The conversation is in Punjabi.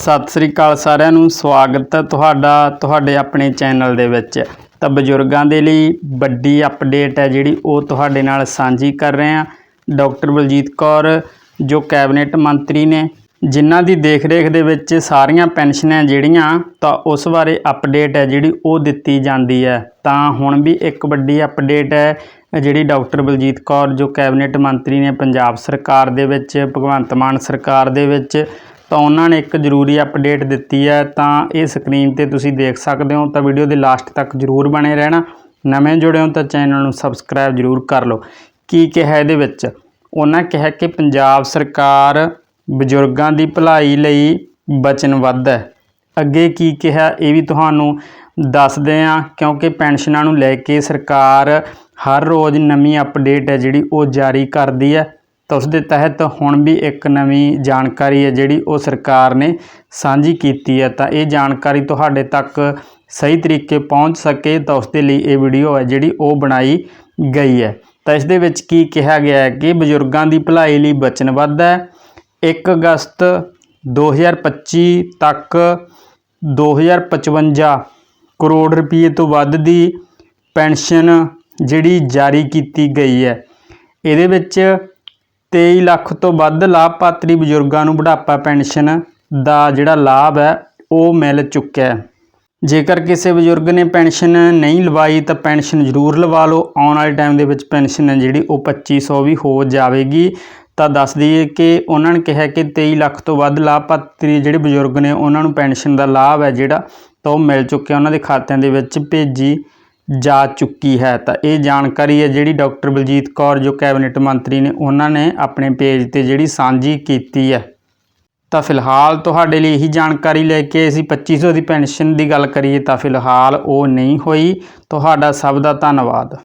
ਸਤਿ ਸ੍ਰੀ ਅਕਾਲ ਸਾਰਿਆਂ ਨੂੰ, ਸਵਾਗਤ ਹੈ ਤੁਹਾਡਾ, ਤੁਹਾਡੇ ਆਪਣੇ ਚੈਨਲ ਦੇ ਵਿੱਚ। ਤਾਂ ਬਜ਼ੁਰਗਾਂ ਦੇ ਲਈ ਵੱਡੀ ਅਪਡੇਟ ਹੈ ਜਿਹੜੀ ਉਹ ਤੁਹਾਡੇ ਨਾਲ ਸਾਂਝੀ ਕਰ ਰਹੇ ਹਾਂ। ਡਾਕਟਰ ਬਲਜੀਤ ਕੌਰ, ਜੋ ਕੈਬਨਿਟ ਮੰਤਰੀ ਨੇ, ਜਿਨ੍ਹਾਂ ਦੀ ਦੇਖ ਰੇਖ ਦੇ ਵਿੱਚ ਸਾਰੀਆਂ ਪੈਨਸ਼ਨਾਂ ਜਿਹੜੀਆਂ, ਤਾਂ ਉਸ ਬਾਰੇ ਅਪਡੇਟ ਹੈ ਜਿਹੜੀ ਉਹ ਦਿੱਤੀ ਜਾਂਦੀ ਹੈ। ਤਾਂ ਹੁਣ ਵੀ ਇੱਕ ਵੱਡੀ ਅਪਡੇਟ ਹੈ, ਜਿਹੜੀ ਡਾਕਟਰ ਬਲਜੀਤ ਕੌਰ, ਜੋ ਕੈਬਨਿਟ ਮੰਤਰੀ ਨੇ ਪੰਜਾਬ ਸਰਕਾਰ ਦੇ ਵਿੱਚ, ਭਗਵੰਤ ਮਾਨ ਸਰਕਾਰ ਦੇ ਵਿੱਚ ਤਾਂ ਉਹਨਾਂ ਨੇ ਇੱਕ ਜ਼ਰੂਰੀ ਅਪਡੇਟ ਦਿੱਤੀ ਹੈ, ਤਾਂ ਇਹ ਸਕਰੀਨ ਤੇ ਤੁਸੀਂ ਦੇਖ ਸਕਦੇ ਹੋ, ਤਾਂ ਵੀਡੀਓ ਦੇ ਲਾਸਟ ਤੱਕ ਜ਼ਰੂਰ ਬਣੇ ਰਹਿਣਾ। ਨਵੇਂ ਜੁੜੇ ਹੋ ਤਾਂ ਚੈਨਲ ਨੂੰ ਸਬਸਕ੍ਰਾਈਬ ਜ਼ਰੂਰ ਕਰ ਲਓ। ਕੀ ਕਿਹਾ ਇਹਦੇ ਵਿੱਚ? ਉਹਨਾਂ ਕਿਹਾ ਕਿ ਪੰਜਾਬ ਸਰਕਾਰ ਬਜ਼ੁਰਗਾਂ ਦੀ ਭਲਾਈ ਲਈ ਵਚਨਬੱਧ ਹੈ। ਅੱਗੇ ਕੀ ਕਿਹਾ, ਇਹ ਵੀ ਤੁਹਾਨੂੰ ਦੱਸਦੇ ਹਾਂ, ਕਿਉਂਕਿ ਪੈਨਸ਼ਨਾਂ ਨੂੰ ਲੈ ਕੇ ਸਰਕਾਰ ਹਰ ਰੋਜ਼ ਨਵੀਂ ਅਪਡੇਟ ਹੈ ਜਿਹੜੀ ਉਹ ਜਾਰੀ ਕਰਦੀ ਹੈ। ਤਾਂ ਉਸ ਦੇ ਤਹਿਤ ਹੁਣ ਵੀ ਇੱਕ ਨਵੀਂ ਜਾਣਕਾਰੀ ਹੈ ਜਿਹੜੀ ਉਹ ਸਰਕਾਰ ਨੇ ਸਾਂਝੀ ਕੀਤੀ ਹੈ। ਤਾਂ ਇਹ ਜਾਣਕਾਰੀ ਤੁਹਾਡੇ ਤੱਕ ਸਹੀ ਤਰੀਕੇ ਪਹੁੰਚ ਸਕੇ ਤਾਂ ਉਸ ਦੇ ਲਈ ਇਹ ਵੀਡੀਓ ਹੈ ਜਿਹੜੀ ਉਹ ਬਣਾਈ ਗਈ ਹੈ। ਤਾਂ ਇਸ ਦੇ ਵਿੱਚ ਕੀ ਕਿਹਾ ਗਿਆ ਹੈ ਕਿ ਬਜ਼ੁਰਗਾਂ ਦੀ ਭਲਾਈ ਲਈ ਵਚਨਬੱਧ ਹੈ। 1 ਅਗਸਤ 2025 ਤੱਕ 2055 ਕਰੋੜ ਰੁਪਏ ਤੋਂ ਵੱਧ ਦੀ ਪੈਨਸ਼ਨ ਜਿਹੜੀ ਜਾਰੀ ਕੀਤੀ ਗਈ ਹੈ। ਇਹਦੇ ਵਿੱਚ 23 ਲੱਖ ਤੋਂ ਵੱਧ ਲਾਭਪਾਤਰੀ ਬਜ਼ੁਰਗਾਂ ਨੂੰ ਬੁਢਾਪਾ ਪੈਨਸ਼ਨ ਦਾ ਜਿਹੜਾ ਲਾਭ ਹੈ, ਉਹ ਮਿਲ ਚੁੱਕਿਆ ਹੈ। ਜੇਕਰ ਕਿਸੇ ਬਜ਼ੁਰਗ ਨੇ ਪੈਨਸ਼ਨ ਨਹੀਂ ਲਵਾਈ ਤਾਂ ਪੈਨਸ਼ਨ ਜ਼ਰੂਰ ਲਵਾ ਲਓ। ਆਉਣ ਵਾਲੇ ਟਾਈਮ ਦੇ ਵਿੱਚ ਪੈਨਸ਼ਨ ਹੈ ਜਿਹੜੀ ਉਹ 2500 ਵੀ ਹੋ ਜਾਵੇਗੀ। ਤਾਂ ਦੱਸ ਦਈਏ ਕਿ ਉਹਨਾਂ ਨੇ ਕਿਹਾ ਕਿ 23 ਲੱਖ ਤੋਂ ਵੱਧ ਲਾਭਪਾਤਰੀ ਜਿਹੜੇ ਬਜ਼ੁਰਗ ਨੇ, ਉਹਨਾਂ ਨੂੰ ਪੈਨਸ਼ਨ ਦਾ ਲਾਭ ਹੈ ਜਿਹੜਾ, ਤਾਂ ਉਹ ਮਿਲ ਚੁੱਕਿਆ। ਉਹਨਾਂ ਦੇ ਖਾਤਿਆਂ ਦੇ ਵਿੱਚ ਭੇਜੀ ਜਾ ਚੁੱਕੀ ਹੈ। ਤਾਂ ਇਹ ਜਾਣਕਾਰੀ ਹੈ ਜਿਹੜੀ ਡਾਕਟਰ ਬਲਜੀਤ ਕੌਰ, ਜੋ ਕੈਬਨਿਟ ਮੰਤਰੀ ਨੇ, ਉਹਨਾਂ ਨੇ ਆਪਣੇ ਪੇਜ ਤੇ ਜਿਹੜੀ ਸਾਂਝੀ ਕੀਤੀ ਹੈ। ਤਾਂ ਫਿਲਹਾਲ ਤੁਹਾਡੇ ਲਈ ਇਹੀ ਜਾਣਕਾਰੀ ਲੈ ਕੇ ਅਸੀਂ 2500 ਦੀ ਪੈਨਸ਼ਨ ਦੀ ਗੱਲ ਕਰੀਏ ਤਾਂ ਫਿਲਹਾਲ ਉਹ ਨਹੀਂ ਹੋਈ। ਤੁਹਾਡਾ ਸਭ ਦਾ ਧੰਨਵਾਦ।